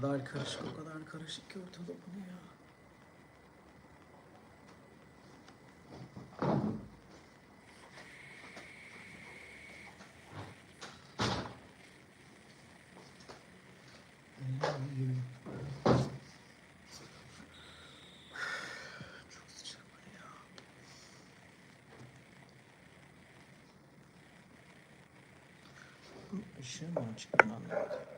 kadar karışık, o kadar karışık ki ortada bu ya? Işığı mı açık anlamadım.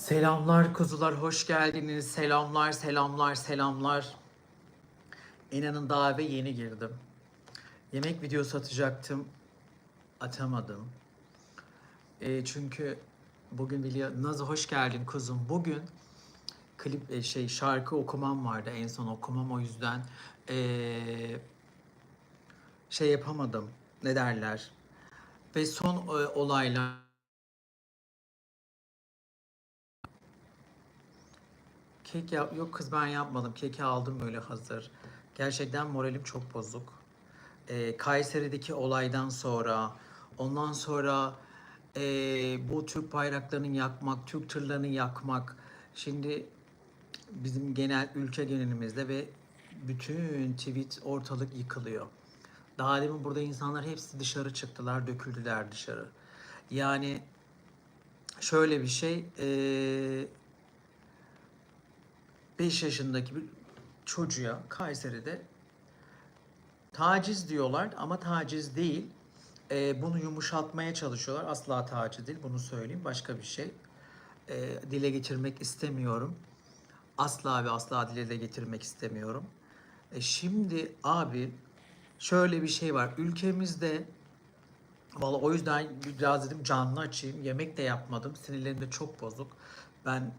Selamlar kuzular, hoş geldiniz. Selamlar, selamlar, selamlar. İnanın daha eve yeni girdim. Yemek videosu atacaktım. Atamadım. E, çünkü bugün biliyor Nazı hoş geldin kuzum. Bugün klip e, şey şarkı okumam vardı en son okumam o yüzden e, şey yapamadım. Ne derler? Ve son e, olaylar Kek yap yok kız ben yapmadım. Keki aldım böyle hazır. Gerçekten moralim çok bozuk. Ee, Kayseri'deki olaydan sonra, ondan sonra ee, bu Türk bayraklarını yakmak, Türk tırlarını yakmak. Şimdi bizim genel ülke genelimizde ve bütün tweet ortalık yıkılıyor. Daha demin burada insanlar hepsi dışarı çıktılar, döküldüler dışarı. Yani şöyle bir şey, ee, 5 yaşındaki bir çocuğa Kayseri'de taciz diyorlar ama taciz değil. Ee, bunu yumuşatmaya çalışıyorlar. Asla taciz değil. Bunu söyleyeyim. Başka bir şey. Ee, dile getirmek istemiyorum. Asla ve asla dile de getirmek istemiyorum. E şimdi abi şöyle bir şey var. Ülkemizde Valla o yüzden biraz dedim canlı açayım. Yemek de yapmadım. Sinirlerim de çok bozuk. Ben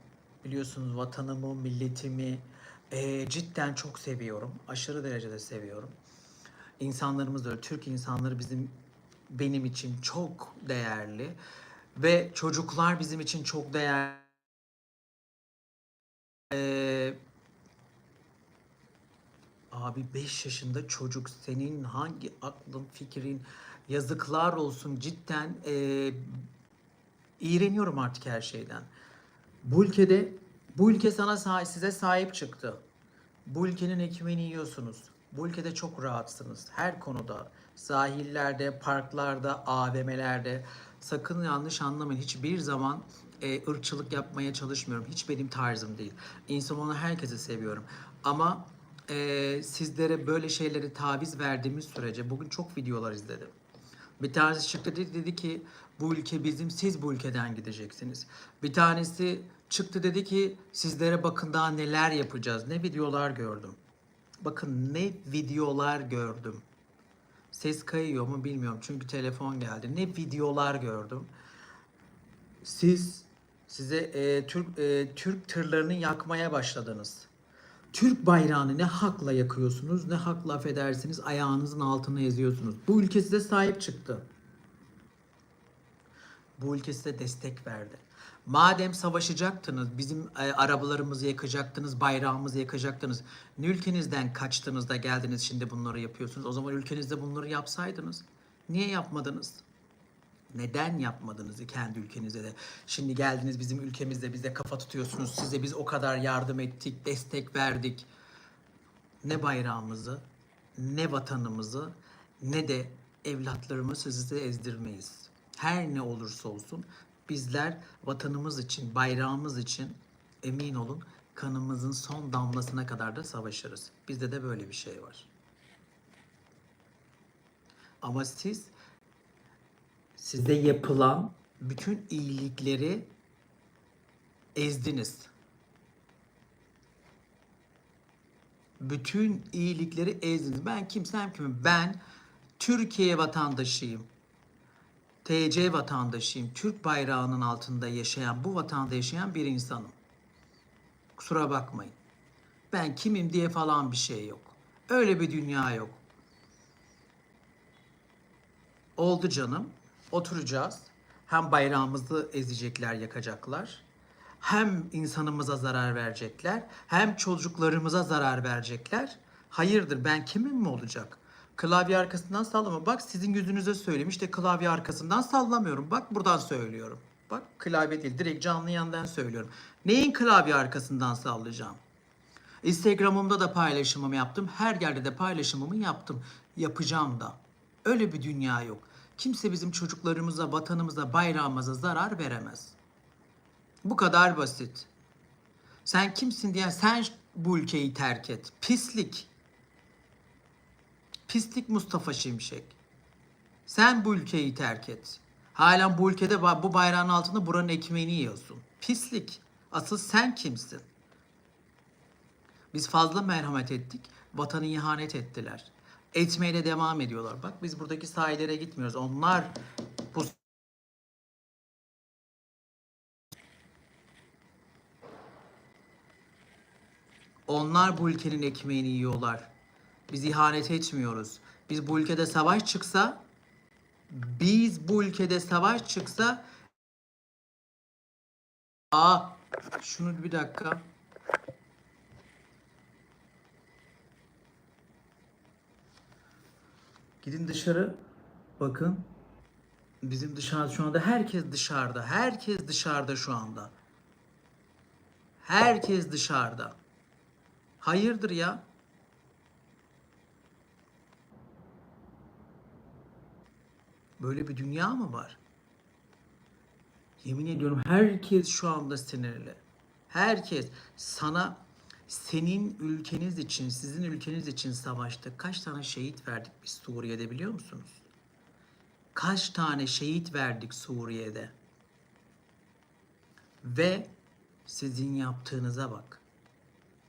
biliyorsunuz vatanımı, milletimi eee, cidden çok seviyorum. Aşırı derecede seviyorum. İnsanlarımız öyle. Türk insanları bizim benim için çok değerli. Ve çocuklar bizim için çok değerli. Eee, Abi 5 yaşında çocuk senin hangi aklın fikrin yazıklar olsun cidden eee iğreniyorum artık her şeyden. Bu ülkede bu ülke sana size sahip çıktı. Bu ülkenin ekmeğini yiyorsunuz. Bu ülkede çok rahatsınız. Her konuda. Sahillerde, parklarda, AVM'lerde. Sakın yanlış anlamayın. Hiçbir zaman e, ırkçılık yapmaya çalışmıyorum. Hiç benim tarzım değil. İnsan onu herkese seviyorum. Ama e, sizlere böyle şeyleri taviz verdiğimiz sürece bugün çok videolar izledim. Bir tanesi çıktı dedi, dedi ki bu ülke bizim siz bu ülkeden gideceksiniz. Bir tanesi çıktı dedi ki sizlere bakın daha neler yapacağız. Ne videolar gördüm. Bakın ne videolar gördüm. Ses kayıyor mu bilmiyorum çünkü telefon geldi. Ne videolar gördüm. Siz size e, Türk e, Türk tırlarını yakmaya başladınız. Türk bayrağını ne hakla yakıyorsunuz ne hakla affedersiniz ayağınızın altına eziyorsunuz. Bu ülke size sahip çıktı. Bu ülke size destek verdi. Madem savaşacaktınız, bizim e, arabalarımızı yakacaktınız, bayrağımızı yakacaktınız. Ne ülkenizden kaçtınız da geldiniz şimdi bunları yapıyorsunuz? O zaman ülkenizde bunları yapsaydınız. Niye yapmadınız? Neden yapmadınız kendi ülkenizde de? Şimdi geldiniz bizim ülkemizde bize kafa tutuyorsunuz. Size biz o kadar yardım ettik, destek verdik. Ne bayrağımızı, ne vatanımızı, ne de evlatlarımızı size ezdirmeyiz. Her ne olursa olsun bizler vatanımız için, bayrağımız için emin olun kanımızın son damlasına kadar da savaşırız. Bizde de böyle bir şey var. Ama siz size yapılan bütün iyilikleri ezdiniz. Bütün iyilikleri ezdiniz. Ben kimsem kimim? Ben Türkiye vatandaşıyım. TC vatandaşıyım. Türk bayrağının altında yaşayan, bu vatanda yaşayan bir insanım. Kusura bakmayın. Ben kimim diye falan bir şey yok. Öyle bir dünya yok. Oldu canım. Oturacağız. Hem bayrağımızı ezecekler, yakacaklar. Hem insanımıza zarar verecekler. Hem çocuklarımıza zarar verecekler. Hayırdır ben kimim mi olacak? Klavye arkasından sallama. Bak sizin yüzünüze söyleyeyim. İşte klavye arkasından sallamıyorum. Bak buradan söylüyorum. Bak klavye değil. Direkt canlı yandan söylüyorum. Neyin klavye arkasından sallayacağım? Instagram'ımda da paylaşımımı yaptım. Her yerde de paylaşımımı yaptım. Yapacağım da. Öyle bir dünya yok. Kimse bizim çocuklarımıza, vatanımıza, bayrağımıza zarar veremez. Bu kadar basit. Sen kimsin diye sen bu ülkeyi terk et. Pislik. Pislik Mustafa Şimşek. Sen bu ülkeyi terk et. Halen bu ülkede bu bayrağın altında buranın ekmeğini yiyorsun. Pislik. Asıl sen kimsin? Biz fazla merhamet ettik. Vatanı ihanet ettiler. Etmeye de devam ediyorlar. Bak biz buradaki sahillere gitmiyoruz. Onlar bu Onlar bu ülkenin ekmeğini yiyorlar. Biz ihanet etmiyoruz. Biz bu ülkede savaş çıksa biz bu ülkede savaş çıksa Aa şunu bir dakika. Gidin dışarı bakın. Bizim dışarıda şu anda herkes dışarıda. Herkes dışarıda şu anda. Herkes dışarıda. Hayırdır ya? Böyle bir dünya mı var? Yemin ediyorum herkes şu anda sinirli. Herkes sana senin ülkeniz için, sizin ülkeniz için savaştık. Kaç tane şehit verdik biz Suriye'de biliyor musunuz? Kaç tane şehit verdik Suriye'de? Ve sizin yaptığınıza bak.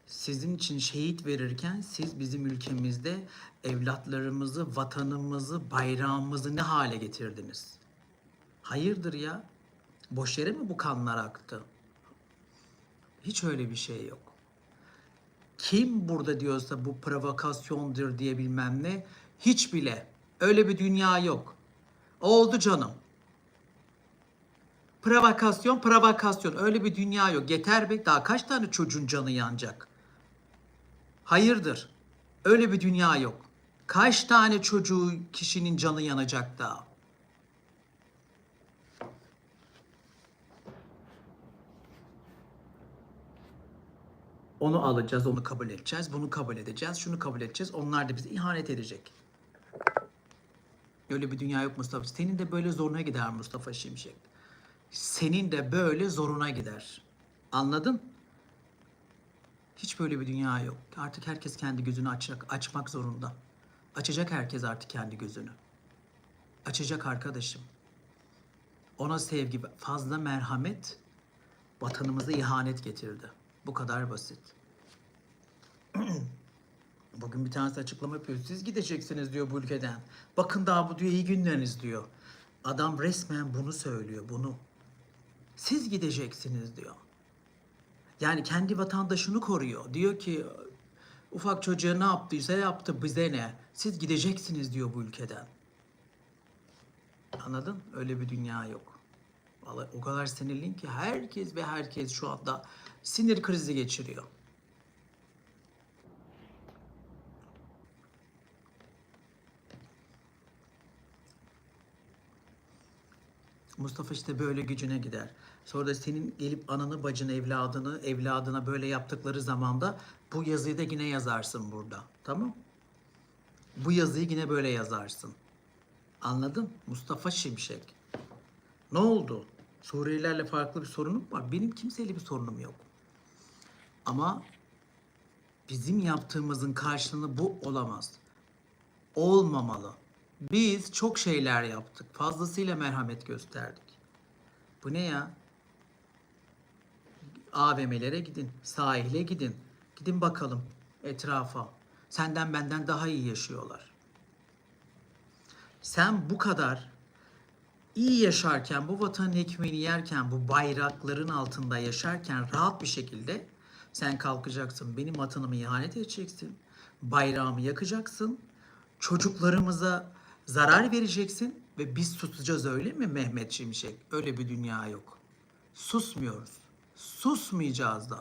Sizin için şehit verirken siz bizim ülkemizde evlatlarımızı, vatanımızı, bayrağımızı ne hale getirdiniz? Hayırdır ya? Boş yere mi bu kanlar aktı? Hiç öyle bir şey yok. Kim burada diyorsa bu provokasyondur diye bilmem ne, hiç bile. Öyle bir dünya yok. Oldu canım. Provokasyon, provokasyon. Öyle bir dünya yok. Yeter be. Daha kaç tane çocuğun canı yanacak? Hayırdır? Öyle bir dünya yok. Kaç tane çocuğu kişinin canı yanacak daha? Onu alacağız, onu kabul edeceğiz, bunu kabul edeceğiz, şunu kabul edeceğiz. Onlar da bize ihanet edecek. Öyle bir dünya yok Mustafa. Senin de böyle zoruna gider Mustafa Şimşek. Senin de böyle zoruna gider. Anladın? Hiç böyle bir dünya yok. Artık herkes kendi gözünü açacak, açmak zorunda. Açacak herkes artık kendi gözünü. Açacak arkadaşım. Ona sevgi, fazla merhamet vatanımıza ihanet getirdi. Bu kadar basit. Bugün bir tanesi açıklama yapıyor. Siz gideceksiniz diyor bu ülkeden. Bakın daha bu diyor iyi günleriniz diyor. Adam resmen bunu söylüyor, bunu. Siz gideceksiniz diyor. Yani kendi vatandaşını koruyor. Diyor ki ufak çocuğa ne yaptıysa yaptı bize ne? Siz gideceksiniz diyor bu ülkeden. Anladın? Öyle bir dünya yok. Vallahi o kadar sinirliyim ki herkes ve herkes şu anda sinir krizi geçiriyor. Mustafa işte böyle gücüne gider. Sonra da senin gelip ananı, bacını, evladını, evladına böyle yaptıkları zaman da bu yazıyı da yine yazarsın burada. Tamam? Bu yazıyı yine böyle yazarsın. Anladın? Mustafa Şimşek. Ne oldu? Suriyelilerle farklı bir sorunum var. Benim kimseyle bir sorunum yok. Ama bizim yaptığımızın karşılığını bu olamaz. Olmamalı. Biz çok şeyler yaptık. Fazlasıyla merhamet gösterdik. Bu ne ya? AVM'lere gidin, sahile gidin. Gidin bakalım etrafa. Senden benden daha iyi yaşıyorlar. Sen bu kadar iyi yaşarken, bu vatanın ekmeğini yerken, bu bayrakların altında yaşarken rahat bir şekilde Sen kalkacaksın, benim vatanıma ihanet edeceksin, bayrağımı yakacaksın, çocuklarımıza zarar vereceksin ve biz susacağız öyle mi Mehmet Şimşek? Öyle bir dünya yok. Susmuyoruz. Susmayacağız da.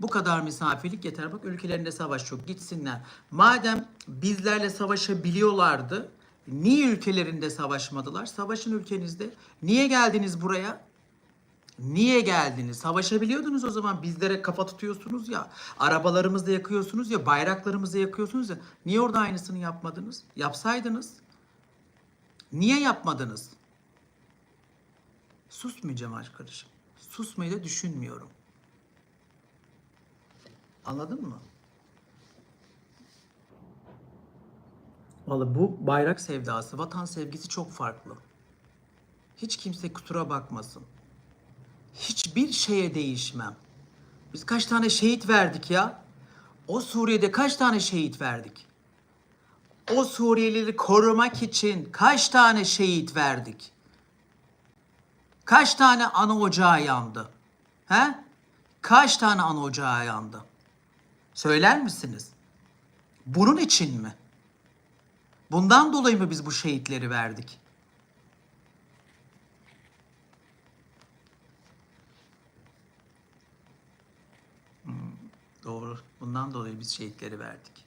Bu kadar misafirlik yeter. Bak ülkelerinde savaş yok. Gitsinler. Madem bizlerle savaşabiliyorlardı, niye ülkelerinde savaşmadılar? Savaşın ülkenizde. Niye geldiniz buraya? Niye geldiniz? Savaşabiliyordunuz o zaman. Bizlere kafa tutuyorsunuz ya. Arabalarımızda yakıyorsunuz ya. Bayraklarımızı yakıyorsunuz ya. Niye orada aynısını yapmadınız? Yapsaydınız. Niye yapmadınız? Susmayacağım arkadaşım. Susmayı da düşünmüyorum. Anladın mı? Vallahi bu bayrak sevdası, vatan sevgisi çok farklı. Hiç kimse kusura bakmasın. Hiçbir şeye değişmem. Biz kaç tane şehit verdik ya? O Suriye'de kaç tane şehit verdik? O Suriyelileri korumak için kaç tane şehit verdik? Kaç tane ana ocağı yandı? He? Kaç tane ana ocağı yandı? Söyler misiniz? Bunun için mi? Bundan dolayı mı biz bu şehitleri verdik? Doğru. Bundan dolayı biz şehitleri verdik.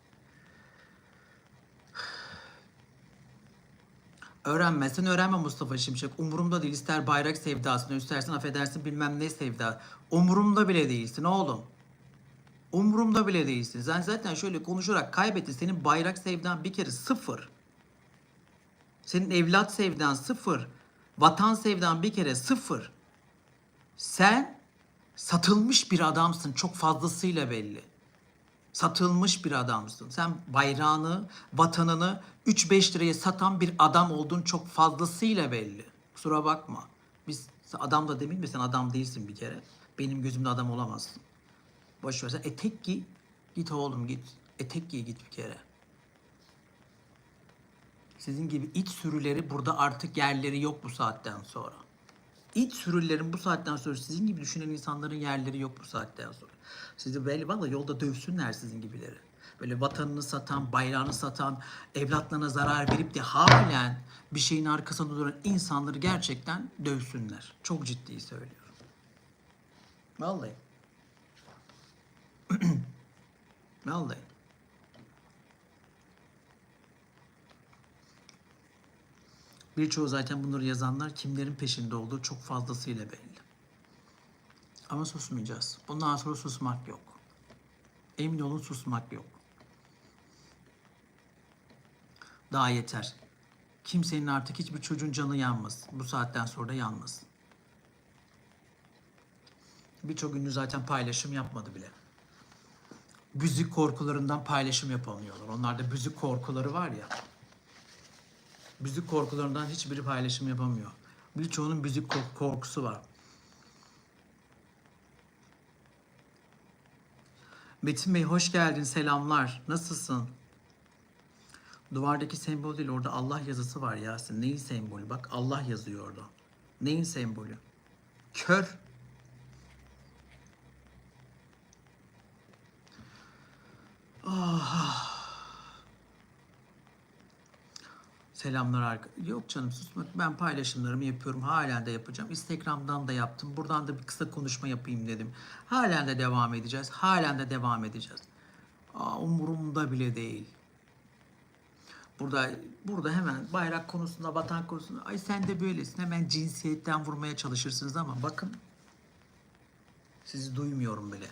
Öğrenmezsen öğrenme Mustafa Şimşek. Umurumda değil. İster bayrak sevdasını istersen affedersin bilmem ne sevda. Umurumda bile değilsin oğlum. Umurumda bile değilsin. Sen zaten şöyle konuşarak kaybettin. Senin bayrak sevdan bir kere sıfır. Senin evlat sevdan sıfır. Vatan sevdan bir kere sıfır. Sen satılmış bir adamsın. Çok fazlasıyla belli. Satılmış bir adamsın. Sen bayrağını, vatanını 3-5 liraya satan bir adam olduğun çok fazlasıyla belli. Kusura bakma. Biz adam da demeyeyim mi sen adam değilsin bir kere. Benim gözümde adam olamazsın. Boş ver sen etek giy. Git oğlum git. Etek giy git bir kere. Sizin gibi iç sürüleri burada artık yerleri yok bu saatten sonra. İç sürülerin bu saatten sonra sizin gibi düşünen insanların yerleri yok bu saatten sonra. Sizi böyle valla yolda dövsünler sizin gibileri. Böyle vatanını satan, bayrağını satan, evlatlarına zarar verip de halen bir şeyin arkasında duran insanları gerçekten dövsünler. Çok ciddi söylüyorum. Vallahi. Vallahi. Birçoğu zaten bunları yazanlar kimlerin peşinde olduğu çok fazlasıyla belli. Ama susmayacağız. Bundan sonra susmak yok. Emin olun susmak yok. Daha yeter. Kimsenin artık hiçbir çocuğun canı yanmasın. Bu saatten sonra da yanmasın. Birçok ünlü zaten paylaşım yapmadı bile. Büzük korkularından paylaşım yapamıyorlar. Onlarda büzük korkuları var ya. Büzük korkularından hiçbiri paylaşım yapamıyor. Birçoğunun kork- korkusu var. Metin Bey hoş geldin. Selamlar. Nasılsın? Duvardaki sembol değil orada Allah yazısı var Yasin. Neyin sembolü? Bak Allah yazıyor orada. Neyin sembolü? Kör. Selamlar arka. Yok canım susmak. Ben paylaşımlarımı yapıyorum. Halen de yapacağım. Instagram'dan da yaptım. Buradan da bir kısa konuşma yapayım dedim. Halen de devam edeceğiz. Halen de devam edeceğiz. Aa, umurumda bile değil. Burada burada hemen bayrak konusunda, vatan konusunda ay sen de böylesin. Hemen cinsiyetten vurmaya çalışırsınız ama bakın sizi duymuyorum bile.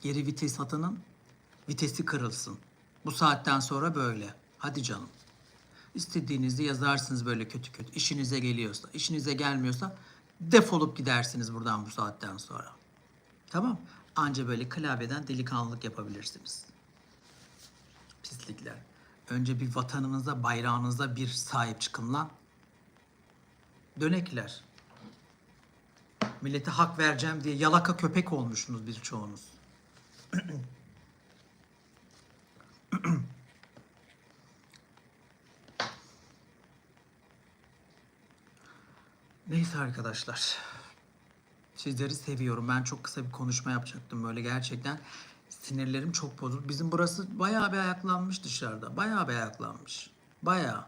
Geri vites atanın vitesi kırılsın. Bu saatten sonra böyle. Hadi canım. İstediğinizi yazarsınız böyle kötü kötü. İşinize geliyorsa, işinize gelmiyorsa defolup gidersiniz buradan bu saatten sonra. Tamam? Anca böyle klavyeden delikanlılık yapabilirsiniz. Pislikler. Önce bir vatanınıza, bayrağınıza bir sahip çıkın lan. Dönekler. Millete hak vereceğim diye yalaka köpek olmuşsunuz birçoğunuz. Neyse arkadaşlar. Sizleri seviyorum. Ben çok kısa bir konuşma yapacaktım böyle gerçekten. Sinirlerim çok bozuldu. Bizim burası bayağı bir ayaklanmış dışarıda. Bayağı bir ayaklanmış. Bayağı.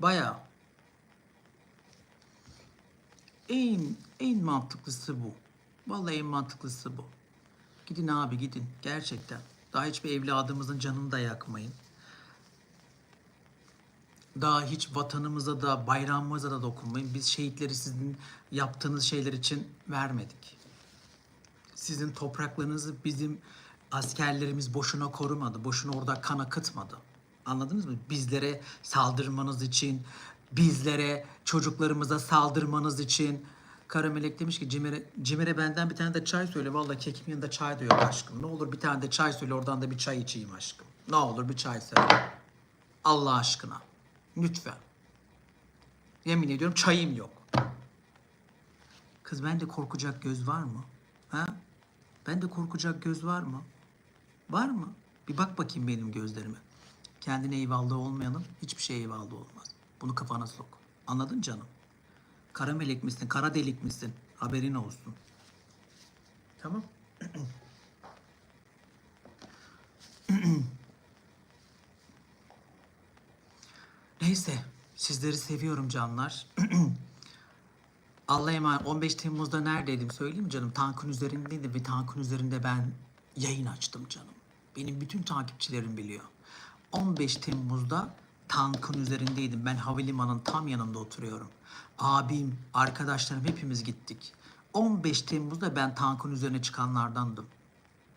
Bayağı. En en mantıklısı bu. Vallahi en mantıklısı bu. Gidin abi gidin gerçekten. Daha hiçbir evladımızın canını da yakmayın. Daha hiç vatanımıza da bayrağımıza da dokunmayın. Biz şehitleri sizin yaptığınız şeyler için vermedik. Sizin topraklarınızı bizim askerlerimiz boşuna korumadı. Boşuna orada kan akıtmadı. Anladınız mı? Bizlere saldırmanız için, bizlere, çocuklarımıza saldırmanız için. Karamelek demiş ki Cimer'e, Cimer'e benden bir tane de çay söyle. Vallahi kekim yanında çay da yok aşkım. Ne olur bir tane de çay söyle oradan da bir çay içeyim aşkım. Ne olur bir çay söyle. Allah aşkına. Lütfen. Yemin ediyorum çayım yok. Kız bende korkacak göz var mı? Ha? Bende korkacak göz var mı? Var mı? Bir bak bakayım benim gözlerime. Kendine eyvallah olmayanın hiçbir şey eyvallah olmaz. Bunu kafana sok. Anladın canım? Kara melek misin? Kara delik misin? Haberin olsun. Tamam. Neyse. Sizleri seviyorum canlar. Allah'a emanet. 15 Temmuz'da neredeydim söyleyeyim mi canım? Tankın üzerindeydim ve tankın üzerinde ben yayın açtım canım. Benim bütün takipçilerim biliyor. 15 Temmuz'da tankın üzerindeydim. Ben havalimanının tam yanında oturuyorum. Abim, arkadaşlarım hepimiz gittik. 15 Temmuz'da ben tankın üzerine çıkanlardandım.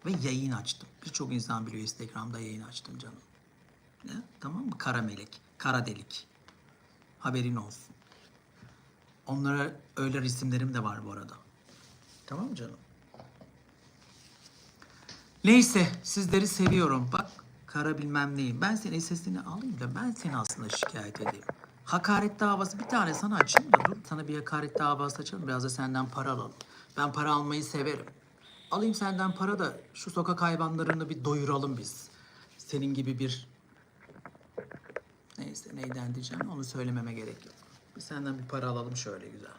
Ve yayın açtım. Birçok insan biliyor Instagram'da yayın açtım canım. Ne? Tamam mı? Kara melek, kara delik. Haberin olsun. Onlara öyle resimlerim de var bu arada. Tamam mı canım? Neyse sizleri seviyorum. Bak kara bilmem neyim. Ben senin sesini alayım da ben seni aslında şikayet edeyim. Hakaret davası bir tane sana açayım da dur. Sana bir hakaret davası açalım. Biraz da senden para alalım. Ben para almayı severim. Alayım senden para da şu sokak hayvanlarını bir doyuralım biz. Senin gibi bir Neyse neyden diyeceğim onu söylememe gerek yok. Biz senden bir para alalım şöyle güzel.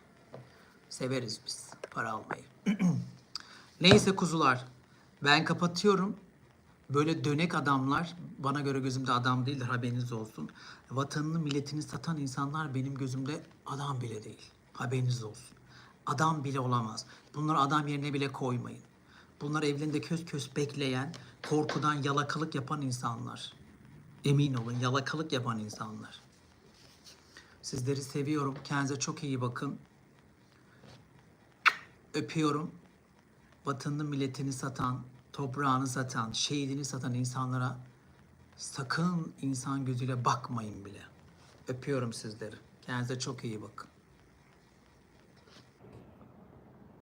Severiz biz para almayı. Neyse kuzular ben kapatıyorum. Böyle dönek adamlar bana göre gözümde adam değildir haberiniz olsun. Vatanını milletini satan insanlar benim gözümde adam bile değil. Haberiniz olsun. Adam bile olamaz. Bunları adam yerine bile koymayın. Bunlar evlerinde köz köz bekleyen, korkudan yalakalık yapan insanlar. Emin olun yalakalık yapan insanlar. Sizleri seviyorum. Kendinize çok iyi bakın. Öpüyorum. Vatanını milletini satan, toprağını satan, şehidini satan insanlara sakın insan gözüyle bakmayın bile. Öpüyorum sizleri. Kendinize çok iyi bakın.